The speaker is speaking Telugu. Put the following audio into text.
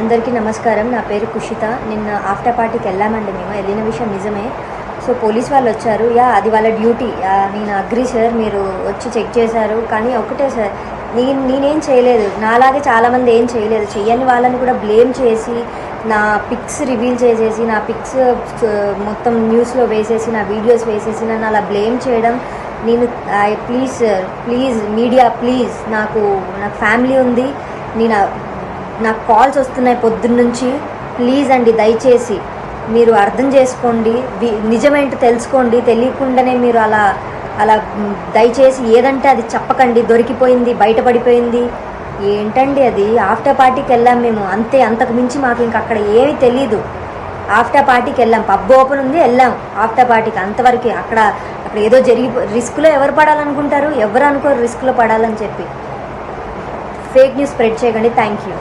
అందరికీ నమస్కారం. నా పేరు కుషిత. నిన్న ఆఫ్టర్ పార్టీకి వెళ్ళామండి మేము. వెళ్ళిన విషయం నిజమే. సో పోలీస్ వాళ్ళు వచ్చారు. యా అది వాళ్ళ డ్యూటీ. నేను అగ్రి సార్. మీరు వచ్చి చెక్ చేశారు. కానీ ఒకటే సార్ నేను నేనేం చేయలేదు. నాలాగే చాలామంది ఏం చేయలేదు. చెయ్యని వాళ్ళని కూడా బ్లేమ్ చేసి నా పిక్స్ రివీల్ చేసేసి నా పిక్స్ మొత్తం న్యూస్లో వేసేసి నా వీడియోస్ వేసేసి నన్ను అలా బ్లేమ్ చేయడం నేను I please sir please media please నాకు నాకు ఫ్యామిలీ ఉంది. నేను నాకు కాల్స్ వస్తున్నాయి పొద్దున్న నుంచి ప్లీజ్ అండి దయచేసి. మీరు అర్థం చేసుకోండి. నిజమేంటో తెలుసుకోండి. తెలియకుండానే మీరు అలా అలా దయచేసి ఏదంటే అది చెప్పకండి. దొరికిపోయింది బయటపడిపోయింది. ఏంటండి అది? ఆఫ్టర్ పార్టీకి వెళ్ళాం మేము. అంతే అంతకు మించి మాకు ఇంక అక్కడ ఏమీ తెలీదు. ఆఫ్టర్ పార్టీకి వెళ్ళాం. పబ్ ఓపెన్ ఉంది వెళ్ళాం. ఆఫ్టర్ పార్టీకి అంతవరకు. అక్కడ అక్కడ ఏదో జరిగి రిస్క్లో ఎవరు పడాలనుకుంటారు? ఎవరు అనుకోరు రిస్క్లో పడాలని చెప్పి. ఫేక్ న్యూస్ స్ప్రెడ్ చేయకండి. Thank you.